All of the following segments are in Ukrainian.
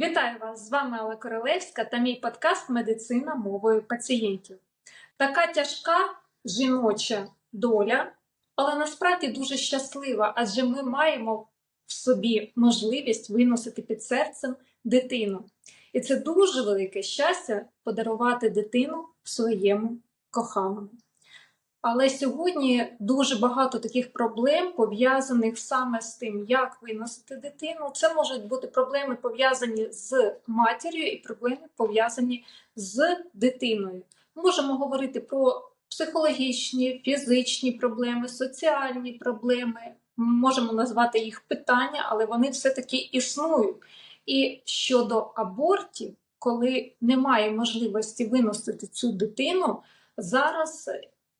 Вітаю вас! З вами Алла Королевська та мій подкаст Медицина мовою пацієнтів. Така тяжка жіноча доля, але насправді дуже щаслива, адже ми маємо в собі можливість виносити під серцем дитину. І це дуже велике щастя подарувати дитину своєму коханому. Але сьогодні дуже багато таких проблем пов'язаних саме з тим, як виносити дитину. Це можуть бути проблеми пов'язані з матір'ю і проблеми пов'язані з дитиною. Можемо говорити про психологічні, фізичні проблеми, соціальні проблеми. Можемо назвати їх питання, але вони все-таки існують. І щодо абортів, коли немає можливості виносити цю дитину, зараз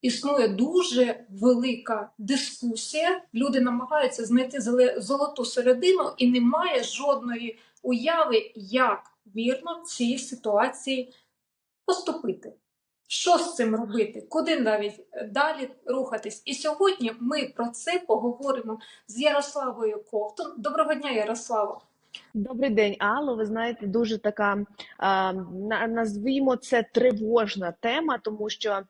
існує дуже велика дискусія. Люди намагаються знайти золоту середину, і немає жодної уяви, як вірно в цій ситуації поступити. Що з цим робити? Куди навіть далі рухатись? І сьогодні ми про це поговоримо з Ярославою Ковтун. Доброго дня, Ярослава! Добрий день, Алло. Ви знаєте, дуже така на- назвімо це тривожна тема, тому що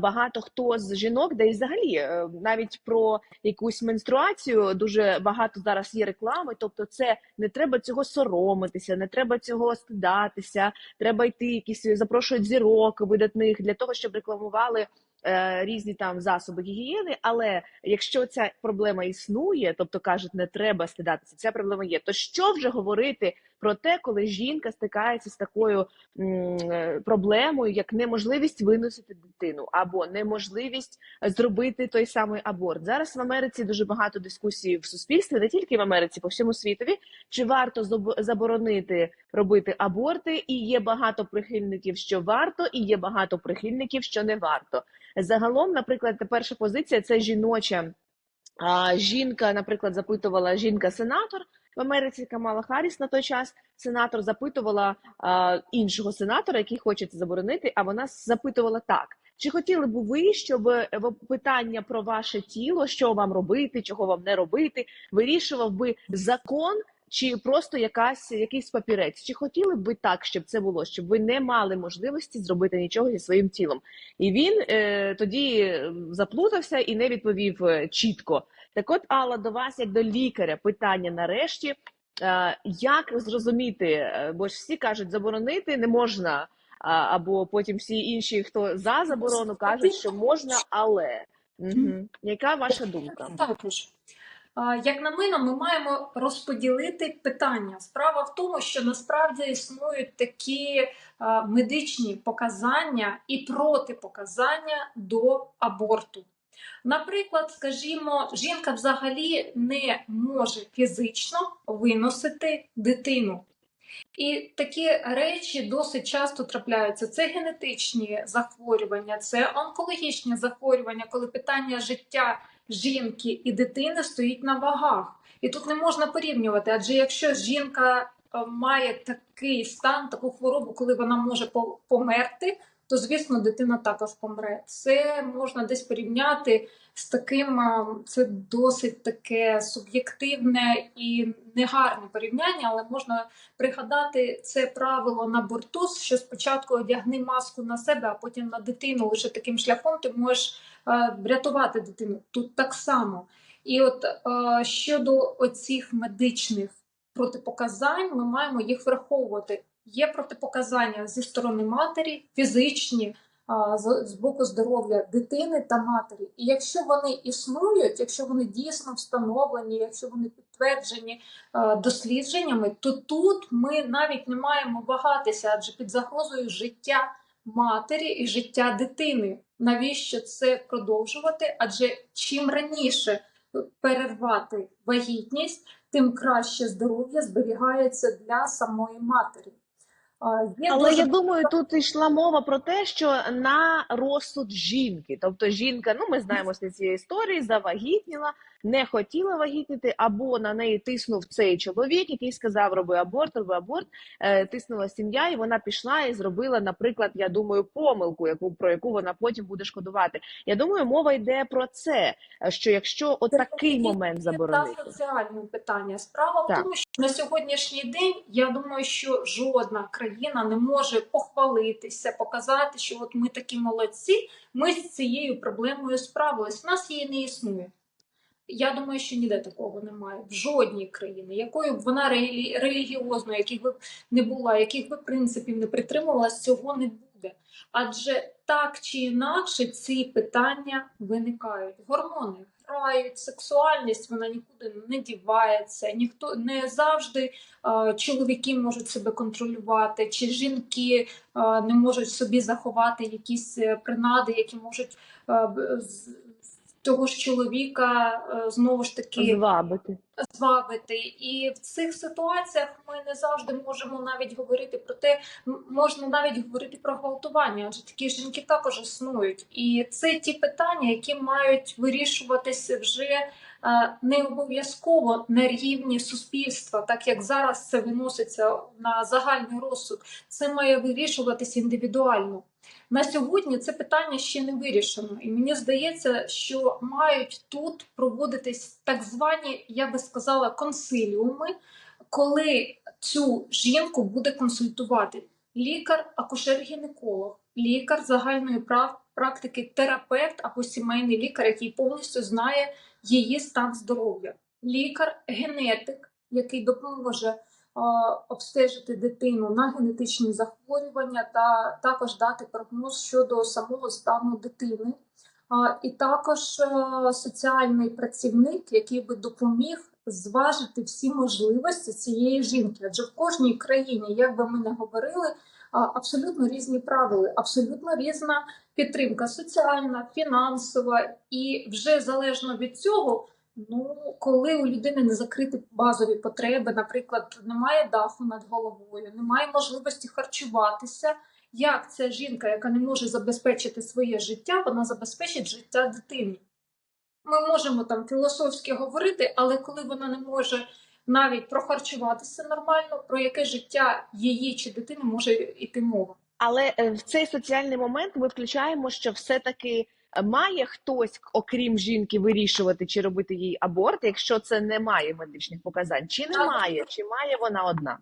багато хто з жінок, де і взагалі е, навіть про якусь менструацію дуже багато зараз є реклами. Тобто, це не треба цього соромитися, не треба цього стидатися. Треба йти, якісь запрошують зірок видатних для того, щоб рекламували. Е, Різні там засоби гігієни, але якщо ця проблема існує, тобто кажуть, не треба стидатися, ця проблема є. То що вже говорити про те, коли жінка стикається з такою е, проблемою, як неможливість виносити дитину або неможливість зробити той самий аборт? Зараз в Америці дуже багато дискусій в суспільстві, не тільки в Америці, по всьому світові. Чи варто забо- заборонити робити аборти? І є багато прихильників, що варто, і є багато прихильників, що не варто. Загалом, наприклад, перша позиція це жіноча. Жінка, наприклад, запитувала жінка-сенатор в Америці Камала Харріс на той час. Сенатор запитувала а, іншого сенатора, який хоче це заборонити. А вона запитувала так: чи хотіли б ви, щоб е, питання про ваше тіло, що вам робити, чого вам не робити, вирішував би закон? Чи просто якась якийсь папірець? Чи хотіли б ви так, щоб це було, щоб ви не мали можливості зробити нічого зі своїм тілом? І він е, тоді заплутався і не відповів е, чітко. Так от, Алла, до вас, як до лікаря, питання нарешті. Е, як зрозуміти, е, бо ж всі кажуть, заборонити не можна, або потім всі інші, хто за заборону, кажуть, що можна, але. Угу. Яка ваша думка? Також. Як на мене, ми маємо розподілити питання. Справа в тому, що насправді існують такі медичні показання і протипоказання до аборту. Наприклад, скажімо, жінка взагалі не може фізично виносити дитину. І такі речі досить часто трапляються. Це генетичні захворювання, це онкологічні захворювання, коли питання життя жінки і дитини стоїть на вагах. І тут не можна порівнювати, адже якщо жінка е, має такий стан, таку хворобу, коли вона може померти, то звісно дитина також помре. Це можна десь порівняти з таким, це досить таке суб'єктивне і негарне порівняння, але можна пригадати це правило на борту, що спочатку одягни маску на себе, а потім на дитину. Лише таким шляхом ти можеш врятувати дитину. Тут так само. І от щодо оцих медичних протипоказань, ми маємо їх враховувати. Є протипоказання зі сторони матері, фізичні, з, боку здоров'я дитини та матері. І якщо вони існують, якщо вони дійсно встановлені, якщо вони підтверджені дослідженнями, то тут ми навіть не маємо вагатися, адже під загрозою життя матері і життя дитини. Навіщо це продовжувати? Адже чим раніше перервати вагітність, тим краще здоров'я зберігається для самої матері. Є Але дуже я думаю, тут йшла мова про те, що на розсуд жінки, тобто жінка, ну ми знаємо з цієї історії, завагітніла, не хотіла вагітніти, або на неї тиснув цей чоловік, який сказав, роби аборт, роби аборт, е, тиснула сім'я, і вона пішла і зробила, наприклад, я думаю, помилку, яку про яку вона потім буде шкодувати. Я думаю, мова йде про це. Що якщо отакий момент заборонити, соціальне питання. Справа в Так. тому, на сьогоднішній день я думаю, що жодна країна не може похвалитися, показати, що от ми такі молодці, ми з цією проблемою справились. У нас її не існує. Я думаю, що ніде такого немає в жодній країні, якою б вона релі- релігіозною, яких би не була, яких би принципів не притримувалась, цього не буде. Адже так чи інакше ці питання виникають. Гормони грають, сексуальність вона нікуди не дівається. Ніхто не завжди е, чоловіки можуть себе контролювати, чи жінки е, не можуть собі заховати якісь е, принади, які можуть б- з- того ж чоловіка е, знову ж таки Звабити. звабити. І в цих ситуаціях ми не завжди можемо навіть говорити про те, можна навіть говорити про гвалтування, адже такі жінки також існують. І це ті питання, які мають вирішуватися вже е, не обов'язково на рівні суспільства, так як зараз це виноситься на загальний розсуд. Це має вирішуватися індивідуально. На сьогодні це питання ще не вирішено, і мені здається, що мають тут проводитись так звані, я би сказала, консиліуми, коли цю жінку буде консультувати лікар, акушер-гінеколог, лікар загальної практики, терапевт або сімейний лікар, який повністю знає її стан здоров'я, лікар-генетик, який допоможе обстежити дитину на генетичні захворювання та також дати прогноз щодо самого стану дитини. І також е, соціальний працівник, який би допоміг зважити всі можливості цієї жінки. Адже в кожній країні, як би ми не говорили, абсолютно різні правила, абсолютно різна підтримка соціальна, фінансова, і вже залежно від цього. Ну, коли у людини не закриті базові потреби, наприклад, немає даху над головою, немає можливості харчуватися. Як ця жінка, яка не може забезпечити своє життя, вона забезпечить життя дитини? Ми можемо там філософськи говорити, але коли вона не може навіть прохарчуватися нормально, про яке життя її чи дитини може йти мова? Але е, в цей соціальний момент ми включаємо, що все-таки має хтось, окрім жінки, вирішувати, чи робити їй аборт, якщо це не має медичних показань, чи немає, чи має вона одна.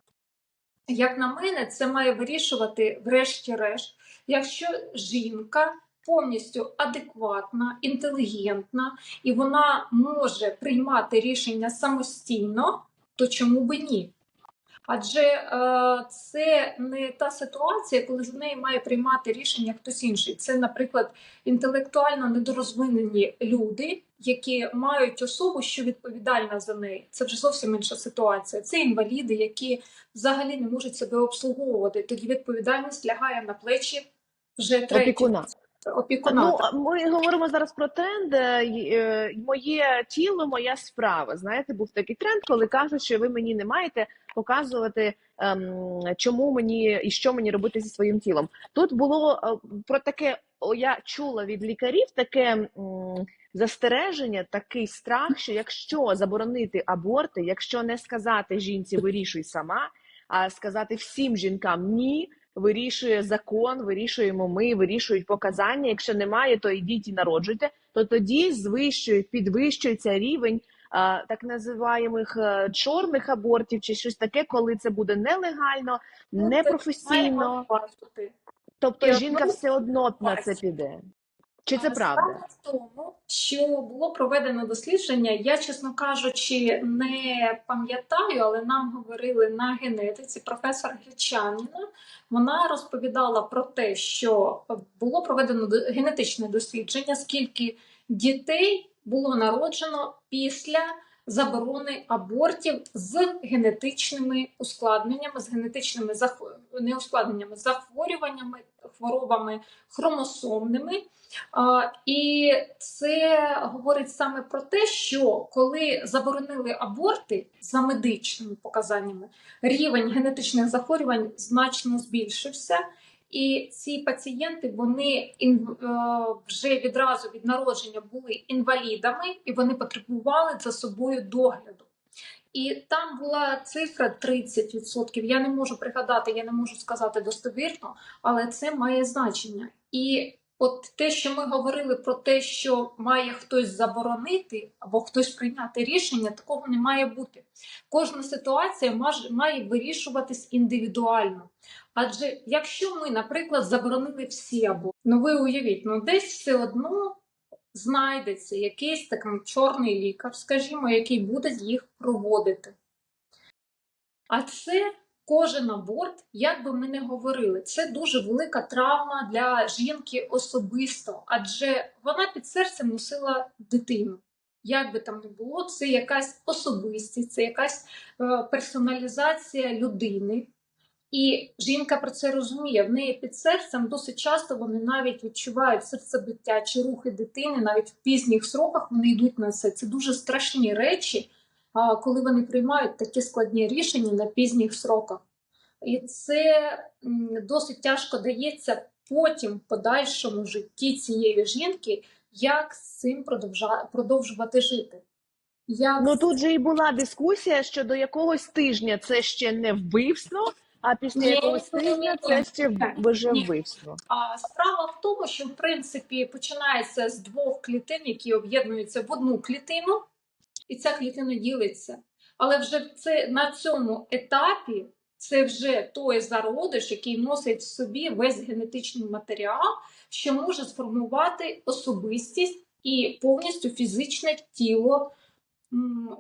Як на мене, це має вирішувати, врешті-решт, якщо жінка повністю адекватна, інтелігентна і вона може приймати рішення самостійно, то чому би ні? Адже е, це не та ситуація, коли за неї має приймати рішення хтось інший. Це, наприклад, інтелектуально недорозвинені люди, які мають особу, що відповідальна за неї. Це вже зовсім інша ситуація. Це інваліди, які взагалі не можуть себе обслуговувати. Тоді відповідальність лягає на плечі вже третього Опікуна. Ну, ми говоримо зараз про тренд. е, е, Моє тіло, моя справа. Знаєте, був такий тренд, коли кажуть, що ви мені не маєте показувати, ем, чому мені і що мені робити зі своїм тілом. Тут було е, про таке. Я чула від лікарів таке застереження, такий страх, що якщо заборонити аборти, якщо не сказати жінці вирішуй сама, а сказати всім жінкам ні, вирішує закон, вирішуємо ми, вирішують показання. Якщо немає, то йдіть і народжуйте. То тоді звищують, підвищується рівень так називаємих е, чорних абортів чи щось таке, коли це буде нелегально, Ну, непрофесійно. Тобто жінка все одно на це піде. Чи це правда? В тому, що було проведено дослідження, я, чесно кажучи, не пам'ятаю, але нам говорили на генетиці професор Гречаніна. Вона розповідала про те, що було проведено генетичне дослідження, скільки дітей було народжено після заборони абортів з генетичними ускладненнями, з генетичними ускладненнями, захворюваннями, хворобами хромосомними. І це говорить саме про те, що коли заборонили аборти за медичними показаннями, рівень генетичних захворювань значно збільшився. І ці пацієнти вони е, вже відразу від народження були інвалідами, і вони потребували за собою догляду. І там була цифра 30%. Я не можу пригадати, я не можу сказати достовірно, але це має значення. І от те, що ми говорили про те, що має хтось заборонити або хтось прийняти рішення, такого не має бути. Кожна ситуація має вирішуватись індивідуально. Адже якщо ми, наприклад, заборонили всі або ну ви уявіть, ну десь все одно знайдеться якийсь такий чорний лікар, скажімо, який буде їх проводити. А це кожен аборт, як би ми не говорили, це дуже велика травма для жінки особисто, адже вона під серцем носила дитину. Як би там не було, це якась особистість, це якась е, персоналізація людини. І жінка про це розуміє. В неї під серцем досить часто вони навіть відчувають серцебиття чи рухи дитини, навіть в пізніх сроках вони йдуть на це. Це дуже страшні речі, коли вони приймають такі складні рішення на пізніх сроках. І це досить тяжко дається потім, в подальшому житті цієї жінки, як з цим продовжувати жити. Як Ну тут же і була дискусія, що до якогось тижня це ще не вбивство, а після Ні, якогось тижня ні. це ще вже вбивство. А справа в тому, що в принципі починається з двох клітин, які об'єднуються в одну клітину, і ця клітина ділиться. Але вже це на цьому етапі це вже той зародиш, який носить в собі весь генетичний матеріал, що може сформувати особистість і повністю фізичне тіло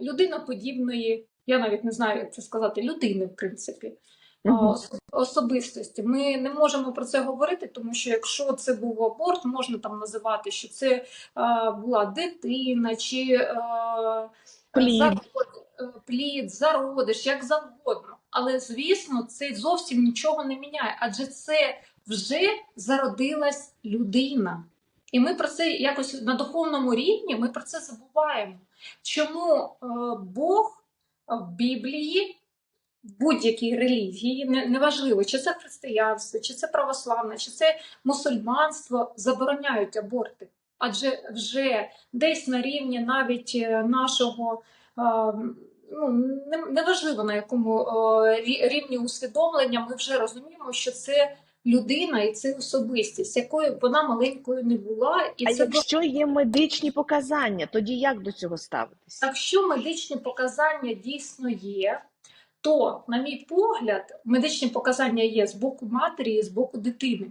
людиноподібної, я навіть не знаю, як це сказати, людини, в принципі особистості. Ми не можемо про це говорити, тому що якщо це був аборт, можна там називати, що це була дитина чи Плід. зарод- е, плід, зародиш, як завгодно. Але звісно, це зовсім нічого не міняє, адже це вже зародилась людина. І ми про це якось на духовному рівні ми про це забуваємо. Чому е, Бог в Біблії будь-якій релігії, неважливо, чи це християнство, чи це православне, чи це мусульманство, забороняють аборти. Адже вже десь на рівні навіть е, нашого, е, ну неважливо на якому е, рівні усвідомлення, ми вже розуміємо, що це людина і це особистість, якою б вона маленькою не була, і А це якщо є медичні показання, тоді як до цього ставитися? Якщо медичні показання дійсно є, то, на мій погляд, медичні показання є з боку матері і з боку дитини.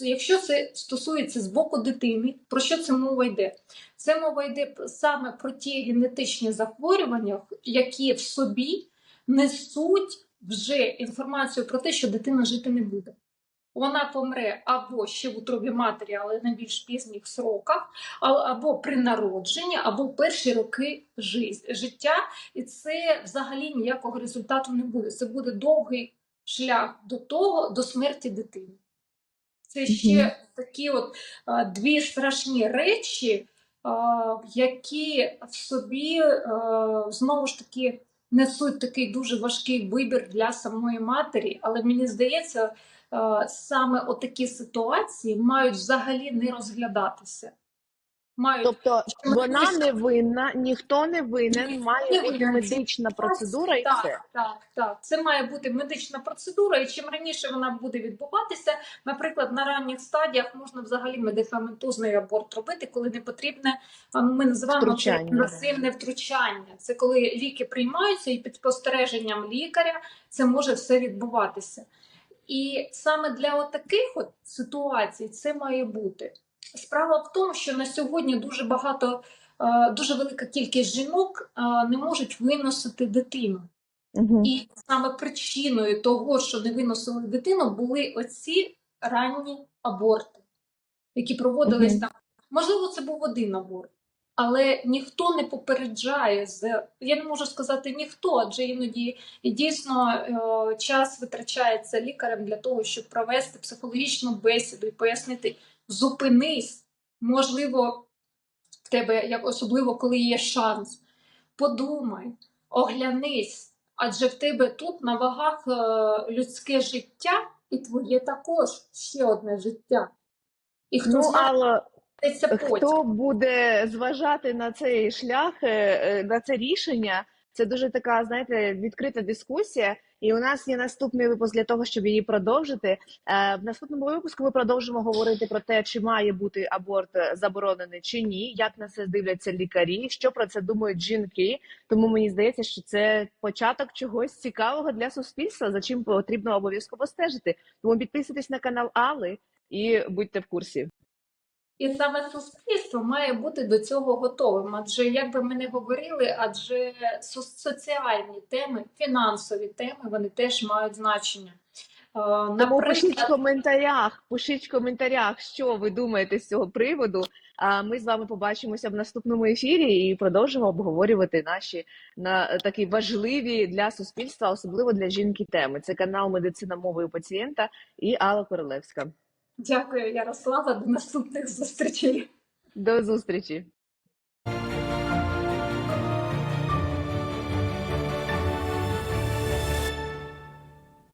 Якщо це стосується з боку дитини, про що це мова йде? Це мова йде саме про ті генетичні захворювання, які в собі несуть вже інформацію про те, що дитина жити не буде. Вона помре або ще в утробі матері, але на більш пізніх сроках, або при народженні, або перші роки життя, і це взагалі ніякого результату не буде. Це буде довгий шлях до того, до смерті дитини. Це ще такі от дві страшні речі, які в собі знову ж таки несуть такий дуже важкий вибір для самої матері. Але мені здається, саме отакі ситуації мають взагалі не розглядатися. Мають Тобто вона не винна, ніхто не винен, Ніхто має не бути винен. медична процедура і так, все. Так, так. Це має бути медична процедура, і чим раніше вона буде відбуватися, наприклад, на ранніх стадіях можна взагалі медикаментозний аборт робити, коли не потрібне, ми називаємо це інвазивне втручання. Це коли ліки приймаються і під спостереженням лікаря це може все відбуватися. І саме для отаких от ситуацій це має бути. Справа в тому, що на сьогодні дуже багато, е, дуже велика кількість жінок е, не можуть виносити дитину. Мгм. І саме причиною того, що не виносили дитину, були оці ранні аборти, які проводились Мгм. там. Можливо, це був один аборт, але ніхто не попереджає з я не можу сказати ніхто, адже іноді дійсно е, час витрачається лікарем для того, щоб провести психологічну бесіду і пояснити: зупинись, можливо, в тебе як особливо, коли є шанс. Подумай, оглянись, адже в тебе тут на вагах е, людське життя, і твоє також ще одне життя. І хто Ну, знає. Хто буде зважати на цей шлях, е, е, на це рішення? Це дуже така, знаєте, відкрита дискусія. І у нас є наступний випуск для того, щоб її продовжити. Е, В наступному випуску ми продовжимо говорити про те, чи має бути аборт заборонений чи ні, як на це дивляться лікарі, що про це думають жінки. Тому мені здається, що це початок чогось цікавого для суспільства, за чим потрібно обов'язково стежити. Тому підписуйтесь на канал Алли і будьте в курсі. І саме суспільство має бути до цього готовим. Адже як би ми не говорили, адже соціальні теми, фінансові теми вони теж мають значення. Е, Тому пишіть в коментарях, пишіть в коментарях, що ви думаєте з цього приводу. А ми з вами побачимося в наступному ефірі і продовжимо обговорювати наші на такі важливі для суспільства, особливо для жінки теми. Це канал Медицина мовою пацієнта і Алла Королевська. Дякую, Ярослава. До наступних зустрічей. До зустрічі!